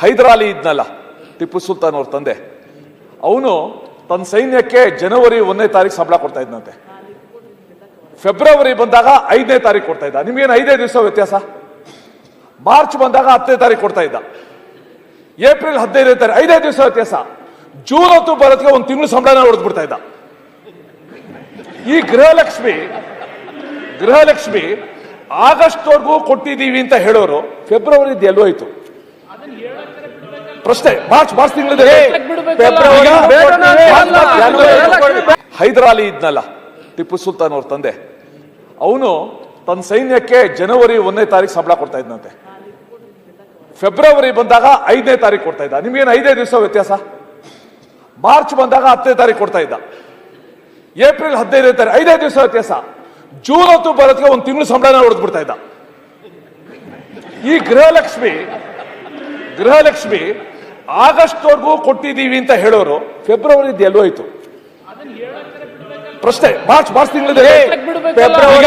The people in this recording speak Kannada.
ಹೈದರಾಲಿ ಇದ್ನಲ್ಲ, ಟಿಪ್ಪು ಸುಲ್ತಾನ್ ಅವ್ರ ತಂದೆ. ಅವನು ತನ್ನ ಸೈನ್ಯಕ್ಕೆ ಜನವರಿ ಒಂದನೇ ತಾರೀಕು ಸಂಬಳ ಕೊಡ್ತಾ ಇದ್ನಂತೆ. ಫೆಬ್ರವರಿ ಬಂದಾಗ ಐದನೇ ತಾರೀಕು ಕೊಡ್ತಾ ಇದ್ದ. ನಿಮ್ಗೇನು ಐದೇ ದಿವಸ ವ್ಯತ್ಯಾಸ? ಮಾರ್ಚ್ ಬಂದಾಗ ಹತ್ತನೇ ತಾರೀಕು ಕೊಡ್ತಾ ಇದ್ದ. ಏಪ್ರಿಲ್ ಹದಿನೈದನೇ ತಾರೀಕು ಐದೇ ದಿವಸ ವ್ಯತ್ಯಾಸ. ಜೂನ್ ಹೊತ್ತು ಬರೋದಕ್ಕೆ ಒಂದು ತಿಂಗಳು ಸಂಬಳನ ಹೊಡೆದ್ಬಿಡ್ತಾ ಇದ್ದ. ಈ ಗೃಹಲಕ್ಷ್ಮಿ ಗೃಹಲಕ್ಷ್ಮಿ ಆಗಸ್ಟ್ ವರ್ಗೂ ಕೊಟ್ಟಿದ್ದೀವಿ ಅಂತ ಹೇಳೋರು ಫೆಬ್ರವರಿ ಎಲ್ಲೋ ಆಯ್ತು ಪ್ರಶ್ನೆ ಮಾರ್ಚ್ ಮಾರ್ಚ್ ತಿಂಗಳಿದೆ. ಹೈದರಾಲಿ ಇದ್ನಲ್ಲ ಟಿಪ್ಪು ಸುಲ್ತಾನ್ ಅವ್ರ ತಂದೆ. ಅವನು ತನ್ನ ಸೈನ್ಯಕ್ಕೆ ಜನವರಿ ಒಂದನೇ ತಾರೀಕು ಸಂಬಳ ಕೊಡ್ತಾ ಇದ್ನಂತೆ. ಫೆಬ್ರವರಿ ಬಂದಾಗ ಐದನೇ ತಾರೀಕು ಕೊಡ್ತಾ ಇದ್ದ. ನಿಮ್ಗೇನು ಐದೇ ದಿವಸ ವ್ಯತ್ಯಾಸ? ಮಾರ್ಚ್ ಬಂದಾಗ ಹತ್ತನೇ ತಾರೀಕು ಕೊಡ್ತಾ ಇದ್ದ. ಏಪ್ರಿಲ್ ಹದಿನೈದನೇ ತಾರೀಕು ಐದೇ ದಿವಸ ವ್ಯತ್ಯಾಸ. ಜೂನ್ ಹೊತ್ತು ಬರೋದಕ್ಕೆ ಒಂದು ತಿಂಗಳು ಸಂಬಳನ ಹೊಡೆದು ಬಿಡ್ತಾ ಇದ್ದ. ಈ ಗೃಹಲಕ್ಷ್ಮಿ ಗೃಹಲಕ್ಷ್ಮಿ ಆಗಸ್ಟ್ ವರ್ಗೂ ಕೊಟ್ಟಿದ್ದೀವಿ ಅಂತ ಹೇಳೋರು ಫೆಬ್ರವರಿ ಎಲ್ಲೋ ಆಯ್ತು ಪ್ರಶ್ನೆ ಮಾರ್ಚ್ ಮಾರ್ಚ್ ತಿಂಗಳಿದೆ. ಫೆಬ್ರವರಿ